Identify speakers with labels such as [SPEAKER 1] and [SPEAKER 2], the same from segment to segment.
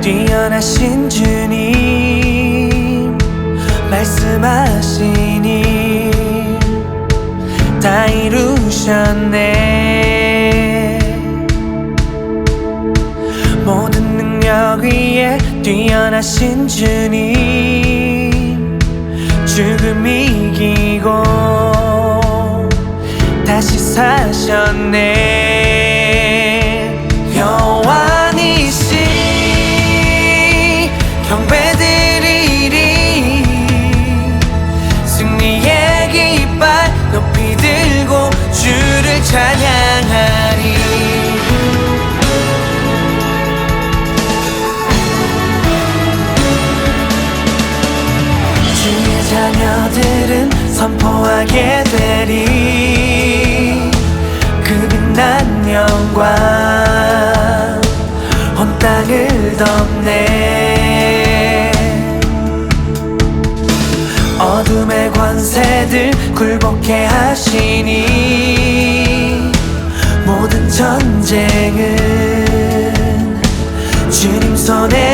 [SPEAKER 1] 뛰어나신 주님 말씀하시니 다 이루셨네. 모든 능력 위에 뛰어나신 주님 죽음 이기고 다시 사셨네 자녀들은 선포하게 되리. 그 빛난 영광 온 땅을 덮네. 어둠의 권세들 굴복해 하시니 모든 전쟁은 주님 손에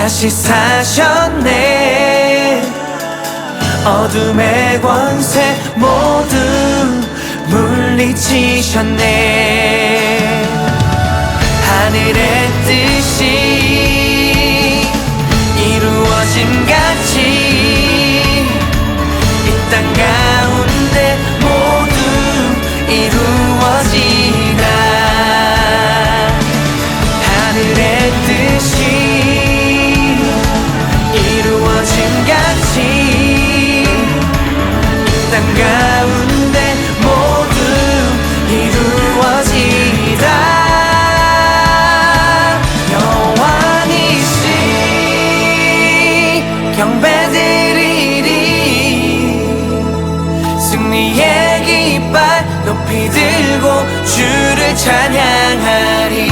[SPEAKER 1] 다시 사셨네. 어둠의 권세 모두 물리치셨네 높이 들고 주를 찬양하리.